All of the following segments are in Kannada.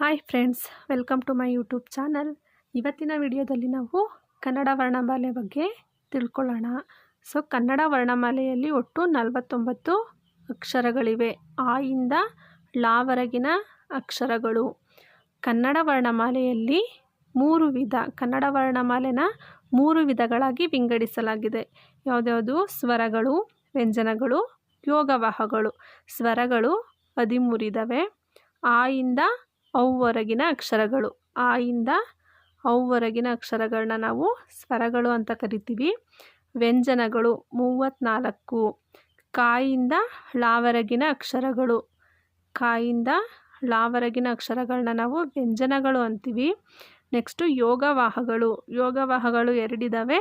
Hi friends welcome to my YouTube channel ಇವತ್ತಿನ ವಿಡಿಯೋದಲ್ಲಿ ನಾವು ಕನ್ನಡ ವರ್ಣಮಾಲೆ ಬಗ್ಗೆ ತಿಳ್ಕೊಳ್ಳೋಣ. ಸೊ ಕನ್ನಡ ವರ್ಣಮಾಲೆಯಲ್ಲಿ ಒಟ್ಟು ನಲವತ್ತೊಂಬತ್ತು ಅಕ್ಷರಗಳಿವೆ. ಆ ಇಂದ ಲಾವರೆಗಿನ ಅಕ್ಷರಗಳು. ಕನ್ನಡ ವರ್ಣಮಾಲೆಯಲ್ಲಿ ಮೂರು ವಿಧ, ಕನ್ನಡ ವರ್ಣಮಾಲೆನ ಮೂರು ವಿಧಗಳಾಗಿ ವಿಂಗಡಿಸಲಾಗಿದೆ. ಯಾವುದ್ಯಾವುದು? ಸ್ವರಗಳು, ವ್ಯಂಜನಗಳು, ಯೋಗವಾಹಗಳು. ಸ್ವರಗಳು ಹದಿಮೂರಿದವೆ ಆ ಇಂದ ಅವ್ವರೆಗಿನ ಅಕ್ಷರಗಳು. ಆ ಇಂದ ಅಕ್ಷರಗಳನ್ನ ನಾವು ಸ್ವರಗಳು ಅಂತ ಕರಿತೀವಿ. ವ್ಯಂಜನಗಳು ಮೂವತ್ತ್ನಾಲ್ಕು ಕಾಯಿಂದ ಳಾವರೆಗಿನ ಅಕ್ಷರಗಳು. ಕಾಯಿಂದ ಳಾವರೆಗಿನ ಅಕ್ಷರಗಳನ್ನ ನಾವು ವ್ಯಂಜನಗಳು ಅಂತೀವಿ. ನೆಕ್ಸ್ಟು ಯೋಗವಾಹಗಳು. ಯೋಗವಾಹಗಳು ಎರಡಿದ್ದಾವೆ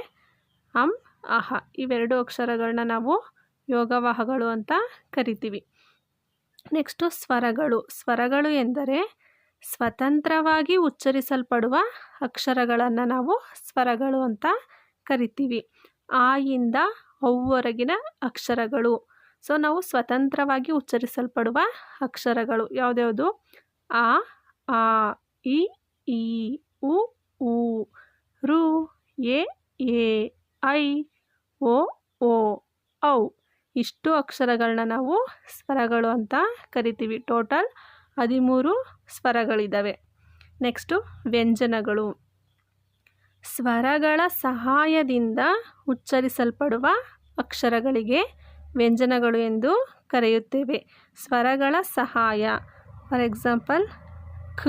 ಅಂ, ಅಹ ಇವೆರಡು ಅಕ್ಷರಗಳನ್ನ ನಾವು ಯೋಗವಾಹಗಳು ಅಂತ ಕರಿತೀವಿ. ನೆಕ್ಸ್ಟು ಸ್ವರಗಳು. ಸ್ವರಗಳು ಎಂದರೆ ಸ್ವತಂತ್ರವಾಗಿ ಉಚ್ಚರಿಸಲ್ಪಡುವ ಅಕ್ಷರಗಳನ್ನು ನಾವು ಸ್ವರಗಳು ಅಂತ ಕರಿತೀವಿ. ಆ ಇಂದ ಅವ್ವರೆಗಿನ ಅಕ್ಷರಗಳು. ಸೊ ನಾವು ಸ್ವತಂತ್ರವಾಗಿ ಉಚ್ಚರಿಸಲ್ಪಡುವ ಅಕ್ಷರಗಳು. ಯಾವುದ್ಯಾವುದು? ಆ ಆ, ಇ, ಈ, ಉ ಊ ರು, ಎ ಎ, ಐ, ಓ ಓ, ಔ. ಇಷ್ಟು ಅಕ್ಷರಗಳನ್ನ ನಾವು ಸ್ವರಗಳು ಅಂತ ಕರಿತೀವಿ. ಟೋಟಲ್ ಹದಿಮೂರು ಸ್ವರಗಳಿದ್ದಾವೆ ನೆಕ್ಸ್ಟು ವ್ಯಂಜನಗಳು. ಸ್ವರಗಳ ಸಹಾಯದಿಂದ ಉಚ್ಚರಿಸಲ್ಪಡುವ ಅಕ್ಷರಗಳಿಗೆ ವ್ಯಂಜನಗಳು ಎಂದು ಕರೆಯುತ್ತೇವೆ. ಸ್ವರಗಳ ಸಹಾಯ. ಫಾರ್ ಎಕ್ಸಾಂಪಲ್ ಖ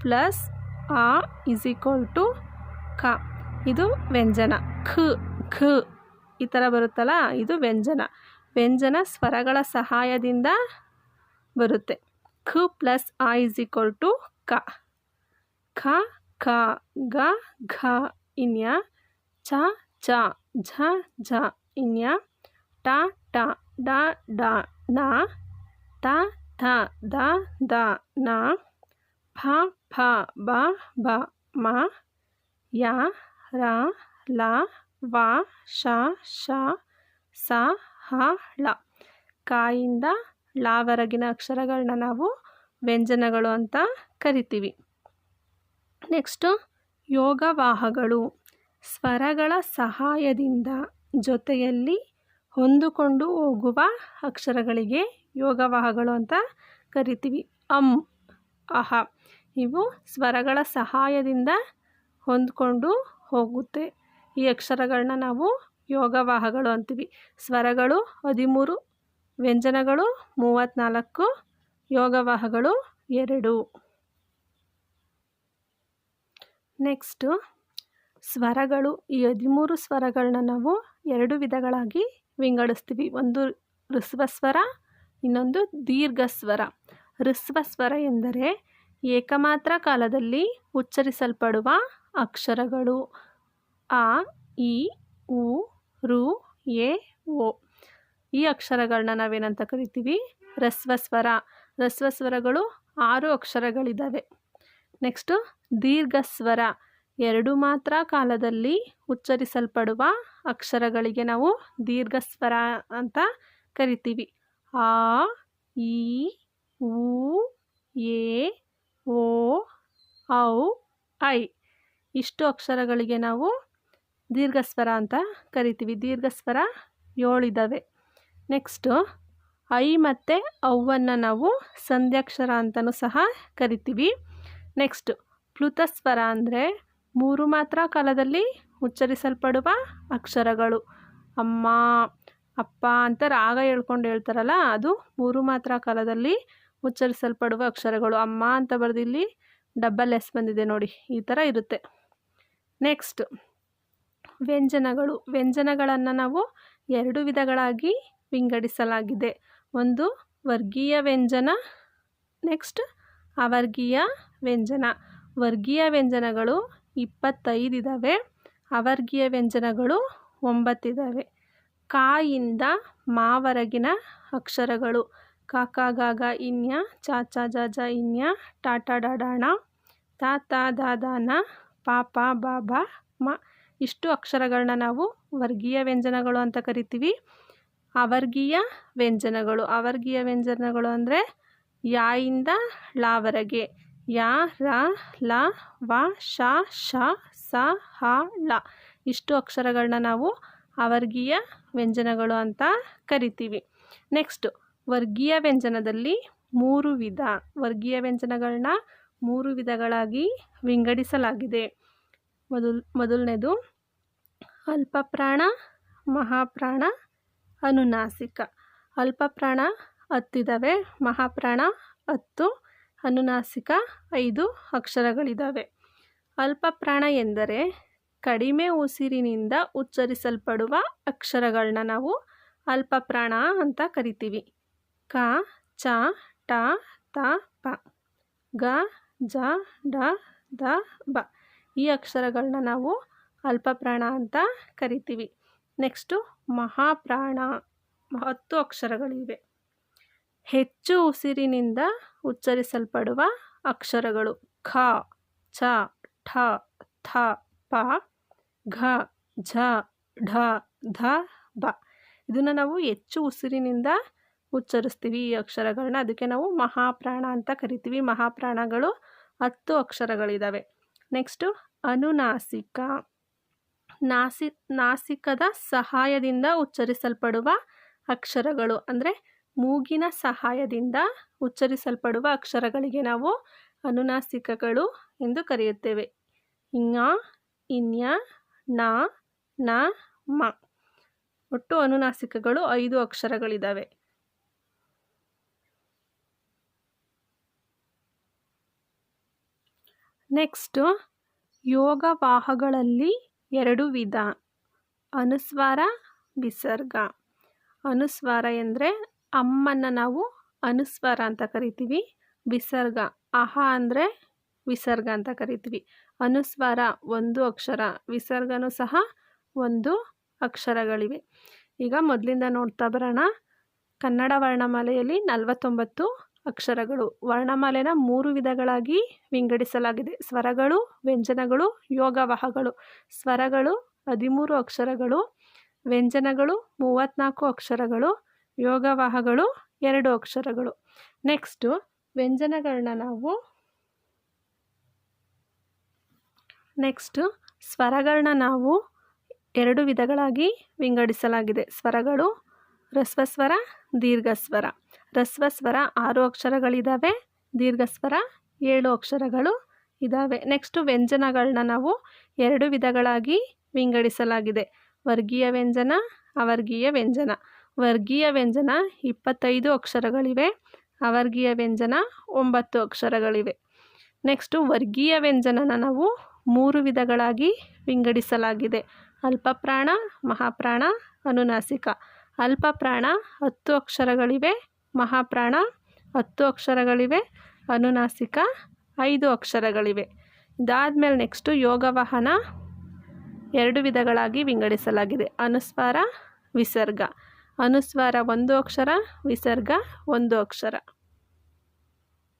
ಪ್ಲಸ್ ಆ ಇಸ್ ಈಕ್ವಲ್ ಟು ಕ. ಇದು ವ್ಯಂಜನ. ಖ ಖ ಈ ಥರ ಬರುತ್ತಲ್ಲ, ಇದು ವ್ಯಂಜನ. ವ್ಯಂಜನ ಸ್ವರಗಳ ಸಹಾಯದಿಂದ ಬರುತ್ತೆ. ಖ ಪ್ಲಸ್ ಆ ಇಸ್ ಈಕ್ವಲ್ ಟು ಕ ಖ ಖ ಗ ಘ ಇನ್ಯ ಚ ಚ ಝ ಝ ಇನ್ಯ ಟ ಟ ಡ ಡ ನ ತ ಥ ದ ದ ನ ಫ ಫ ಬ ಬ ಮ ಯ ರ ಲ ವ ಶ ಶ ಸ ಹ ಳ ಕಾಯಿಂದ ಳಾವರೆಗಿನ ಅಕ್ಷರಗಳನ್ನ ನಾವು ವ್ಯಂಜನಗಳು ಅಂತ ಕರಿತೀವಿ. ನೆಕ್ಸ್ಟು ಯೋಗವಾಹಗಳು. ಸ್ವರಗಳ ಸಹಾಯದಿಂದ ಜೊತೆಯಲ್ಲಿ ಹೊಂದಿಕೊಂಡು ಹೋಗುವ ಅಕ್ಷರಗಳಿಗೆ ಯೋಗವಾಹಗಳು ಅಂತ ಕರಿತೀವಿ. ಅಂ, ಅಹ. ಇವು ಸ್ವರಗಳ ಸಹಾಯದಿಂದ ಹೊಂದಿಕೊಂಡು ಹೋಗುತ್ತೆ. ಈ ಅಕ್ಷರಗಳನ್ನ ನಾವು ಯೋಗವಾಹಗಳು ಅಂತೀವಿ. ಸ್ವರಗಳು ಹದಿಮೂರು ವ್ಯಂಜನಗಳು ಮೂವತ್ತ್ನಾಲ್ಕು ಯೋಗವಾಹಗಳು ಎರಡು. ನೆಕ್ಸ್ಟು, ಸ್ವರಗಳು. ಈ ಹದಿಮೂರು ಸ್ವರಗಳನ್ನ ನಾವು ಎರಡು ವಿಧಗಳಾಗಿ ವಿಂಗಡಿಸ್ತೀವಿ. ಒಂದು ಋಸ್ವ ಸ್ವರ, ಇನ್ನೊಂದು ದೀರ್ಘ ಸ್ವರ. ಋಸ್ವ ಸ್ವರ ಎಂದರೆ ಏಕಮಾತ್ರ ಕಾಲದಲ್ಲಿ ಉಚ್ಚರಿಸಲ್ಪಡುವ ಅಕ್ಷರಗಳು. ಆ ಇ ಉ, ರು, ಎ, ಓ. ಈ ಅಕ್ಷರಗಳನ್ನ ನಾವೇನಂತ ಕರಿತೀವಿ? ರಸ್ವ ಸ್ವರ ರಸ್ವ ಸ್ವರಗಳು ಆರು ಅಕ್ಷರಗಳಿದ್ದಾವೆ ನೆಕ್ಸ್ಟು ದೀರ್ಘ ಸ್ವರ ಎರಡು ಮಾತ್ರ ಕಾಲದಲ್ಲಿ ಉಚ್ಚರಿಸಲ್ಪಡುವ ಅಕ್ಷರಗಳಿಗೆ ನಾವು ದೀರ್ಘ ಸ್ವರ ಅಂತ ಕರಿತೀವಿ. ಆ, ಈ, ಉ, ಎ, ಓ, ಔ, ಐ. ಇಷ್ಟು ಅಕ್ಷರಗಳಿಗೆ ನಾವು ದೀರ್ಘ ಸ್ವರ ಅಂತ ಕರಿತೀವಿ. ದೀರ್ಘ ಸ್ವರ ಏಳಿದ್ದಾವೆ ನೆಕ್ಸ್ಟು ಐ ಮತ್ತು ಅವ್ವನ್ನು ನಾವು ಸಂಧ್ಯಾಕ್ಷರ ಅಂತಲೂ ಸಹ ಕರಿತೀವಿ. ನೆಕ್ಸ್ಟ್ ಪ್ಲುತಸ್ವರ ಅಂದರೆ ಮೂರು ಮಾತ್ರ ಕಾಲದಲ್ಲಿ ಉಚ್ಚರಿಸಲ್ಪಡುವ ಅಕ್ಷರಗಳು. ಅಮ್ಮ, ಅಪ್ಪ ಅಂತ ರಾಗ ಹೇಳ್ಕೊಂಡು ಹೇಳ್ತಾರಲ್ಲ, ಅದು ಮೂರು ಮಾತ್ರ ಕಾಲದಲ್ಲಿ ಉಚ್ಚರಿಸಲ್ಪಡುವ ಅಕ್ಷರಗಳು. ಅಮ್ಮ ಅಂತ ಬರೆದಿಲ್ಲಿ ಡಬ್ಬಲ್ ಎಸ್ ಬಂದಿದೆ ನೋಡಿ, ಈ ಥರ ಇರುತ್ತೆ. ನೆಕ್ಸ್ಟ್ ವ್ಯಂಜನಗಳು. ವ್ಯಂಜನಗಳನ್ನು ನಾವು ಎರಡು ವಿಧಗಳಾಗಿ ವಿಂಗಡಿಸಲಾಗಿದೆ. ಒಂದು, ವರ್ಗೀಯ ವ್ಯಂಜನ. ನೆಕ್ಸ್ಟ್, ಅವರ್ಗೀಯ ವ್ಯಂಜನ. ವರ್ಗೀಯ ವ್ಯಂಜನಗಳು ಇಪ್ಪತ್ತೈದಿದ್ದಾವೆ ಅವರ್ಗೀಯ ವ್ಯಂಜನಗಳು ಒಂಬತ್ತಿದ್ದಾವೆ ಕಾಯಿಂದ ಮಾವರೆಗಿನ ಅಕ್ಷರಗಳು. ಕಾಕ ಗಾಗ ಇನ್ಯ, ಚ ಚ, ಜ ಜ, ಇನ್ಯ ಟಾಟಾ ಡಾಡಾಣ ತಾತ ದಾದಾನ ಪಾಪ ಬಾಬಾ ಮ. ಇಷ್ಟು ಅಕ್ಷರಗಳನ್ನ ನಾವು ವರ್ಗೀಯ ವ್ಯಂಜನಗಳು ಅಂತ ಕರಿತೀವಿ. ಅವರ್ಗೀಯ ವ್ಯಂಜನಗಳು. ಅವರ್ಗೀಯ ವ್ಯಂಜನಗಳು ಅಂದರೆ ಯಾಯಿಂದ ಲಾವರೆಗೆ ಯಾ, ರ, ಲ, ವ ಶ ಶ ಸ, ಹ, ಳ. ಇಷ್ಟು ಅಕ್ಷರಗಳನ್ನ ನಾವು ಅವರ್ಗೀಯ ವ್ಯಂಜನಗಳು ಅಂತ ಕರಿತೀವಿ. ನೆಕ್ಸ್ಟು ವರ್ಗೀಯ ವ್ಯಂಜನದಲ್ಲಿ ಮೂರು ವಿಧ. ವರ್ಗೀಯ ವ್ಯಂಜನಗಳನ್ನ ಮೂರು ವಿಧಗಳಾಗಿ ವಿಂಗಡಿಸಲಾಗಿದೆ. ಮೊದಲ್, ಮೊದಲನೇದು ಅಲ್ಪಪ್ರಾಣ, ಮಹಾಪ್ರಾಣ ಅನುನಾಸಿಕ. ಅಲ್ಪಪ್ರಾಣ ಹತ್ತಿದ್ದಾವೆ ಮಹಾಪ್ರಾಣ ಹತ್ತು ಅನುನಾಸಿಕ, ಐದು ಅಕ್ಷರಗಳಿದ್ದಾವೆ ಅಲ್ಪಪ್ರಾಣ ಎಂದರೆ ಕಡಿಮೆ ಉಸಿರಿನಿಂದ ಉಚ್ಚರಿಸಲ್ಪಡುವ ಅಕ್ಷರಗಳನ್ನ ನಾವು ಅಲ್ಪಪ್ರಾಣ ಅಂತ ಕರಿತೀವಿ. ಕ, ಚ, ಟ, ತ, ಪ. ಗ, ಜ, ಡ, ದ, ಬ. ಈ ಅಕ್ಷರಗಳನ್ನ ನಾವು ಅಲ್ಪಪ್ರಾಣ ಅಂತ ಕರಿತೀವಿ. ನೆಕ್ಸ್ಟು ಮಹಾಪ್ರಾಣ, ಹತ್ತು ಅಕ್ಷರಗಳಿವೆ. ಹೆಚ್ಚು ಉಸಿರಿನಿಂದ ಉಚ್ಚರಿಸಲ್ಪಡುವ ಅಕ್ಷರಗಳು ಖ ಛ ಠ, ಥ, ಪ, ಘ, ಝ, ಢ, ಧ, ಬ. ಇದನ್ನು ನಾವು ಹೆಚ್ಚು ಉಸಿರಿನಿಂದ ಉಚ್ಚರಿಸ್ತೀವಿ ಈ ಅಕ್ಷರಗಳನ್ನ ಅದಕ್ಕೆ ನಾವು ಮಹಾಪ್ರಾಣ ಅಂತ ಕರಿತೀವಿ. ಮಹಾಪ್ರಾಣಗಳು ಹತ್ತು ಅಕ್ಷರಗಳಿದ್ದಾವೆ ನೆಕ್ಸ್ಟು ಅನುನಾಸಿಕ. ನಾಸಿ, ನಾಸಿಕದ ಸಹಾಯದಿಂದ ಉಚ್ಚರಿಸಲ್ಪಡುವ ಅಕ್ಷರಗಳು. ಅಂದರೆ ಮೂಗಿನ ಸಹಾಯದಿಂದ ಉಚ್ಚರಿಸಲ್ಪಡುವ ಅಕ್ಷರಗಳಿಗೆ ನಾವು ಅನುನಾಸಿಕಗಳು ಎಂದು ಕರೆಯುತ್ತೇವೆ. ಇಂಗ ಇನ್ಯ, ನ ನ, ಮ. ಒಟ್ಟು ಅನುನಾಸಿಕಗಳು ಐದು ಅಕ್ಷರಗಳಿದ್ದಾವೆ ನೆಕ್ಸ್ಟು ಯೋಗವಾಹಗಳಲ್ಲಿ ಎರಡು ವಿಧ. ಅನುಸ್ವಾರ, ವಿಸರ್ಗ. ಅನುಸ್ವಾರ ಎಂದರೆ ಅಮ್ಮನ್ನು ನಾವು ಅನುಸ್ವಾರ ಅಂತ ಕರಿತೀವಿ, ವಿಸರ್ಗ. ಅಹ ಅಂದರೆ ವಿಸರ್ಗ ಅಂತ ಕರಿತೀವಿ. ಅನುಸ್ವಾರ ಒಂದು ಅಕ್ಷರ, ವಿಸರ್ಗನೂ ಸಹ ಒಂದು ಅಕ್ಷರಗಳಿವೆ. ಈಗ ಮೊದಲಿಂದ ನೋಡ್ತಾ ಬರೋಣ. ಕನ್ನಡ ವರ್ಣಮಾಲೆಯಲ್ಲಿ ನಲವತ್ತೊಂಬತ್ತು ಅಕ್ಷರಗಳು. ವರ್ಣಮಾಲೆನ ಮೂರು ವಿಧಗಳಾಗಿ ವಿಂಗಡಿಸಲಾಗಿದೆ. ಸ್ವರಗಳು, ವ್ಯಂಜನಗಳು, ಯೋಗವಾಹಗಳು. ಸ್ವರಗಳು, ಹದಿಮೂರು ಅಕ್ಷರಗಳು. ವ್ಯಂಜನಗಳು, ಮೂವತ್ತ್ನಾಲ್ಕು ಅಕ್ಷರಗಳು. ಯೋಗವಾಹಗಳು, ಎರಡು ಅಕ್ಷರಗಳು. ನೆಕ್ಸ್ಟು ವ್ಯಂಜನಗಳನ್ನ ನಾವು ನೆಕ್ಸ್ಟು ಸ್ವರಗಳನ್ನ ನಾವು ಎರಡು ವಿಧಗಳಾಗಿ ವಿಂಗಡಿಸಲಾಗಿದೆ. ಸ್ವರಗಳು ಹ್ರಸ್ವಸ್ವರ ದೀರ್ಘಸ್ವರ. ಹ್ರಸ್ವಸ್ವರ ಆರು ಅಕ್ಷರಗಳಿದ್ದಾವೆ ದೀರ್ಘಸ್ವರ ಏಳು ಅಕ್ಷರಗಳು ಇದ್ದಾವೆ ನೆಕ್ಸ್ಟು ವ್ಯಂಜನಗಳನ್ನ ನಾವು ಎರಡು ವಿಧಗಳಾಗಿ ವಿಂಗಡಿಸಲಾಗಿದೆ. ವರ್ಗೀಯ ವ್ಯಂಜನ, ಅವರ್ಗೀಯ ವ್ಯಂಜನ. ವರ್ಗೀಯ ವ್ಯಂಜನ ಇಪ್ಪತ್ತೈದು ಅಕ್ಷರಗಳಿವೆ, ಅವರ್ಗೀಯ ವ್ಯಂಜನ ಒಂಬತ್ತು ಅಕ್ಷರಗಳಿವೆ. ನೆಕ್ಸ್ಟು ವರ್ಗೀಯ ವ್ಯಂಜನನ ನಾವು ಮೂರು ವಿಧಗಳಾಗಿ ವಿಂಗಡಿಸಲಾಗಿದೆ. ಅಲ್ಪಪ್ರಾಣ, ಮಹಾಪ್ರಾಣ, ಅನುನಾಸಿಕ. ಅಲ್ಪಪ್ರಾಣ ಹತ್ತು ಅಕ್ಷರಗಳಿವೆ ಮಹಾಪ್ರಾಣ ಹತ್ತು ಅಕ್ಷರಗಳಿವೆ, ಅನುನಾಸಿಕ ಐದು ಅಕ್ಷರಗಳಿವೆ. ಇದಾದಮೇಲೆ ನೆಕ್ಸ್ಟು ಯೋಗವಾಹನ ಎರಡು ವಿಧಗಳಾಗಿ ವಿಂಗಡಿಸಲಾಗಿದೆ. ಅನುಸ್ವಾರ, ವಿಸರ್ಗ. ಅನುಸ್ವಾರ ಒಂದು ಅಕ್ಷರ, ವಿಸರ್ಗ ಒಂದು ಅಕ್ಷರ.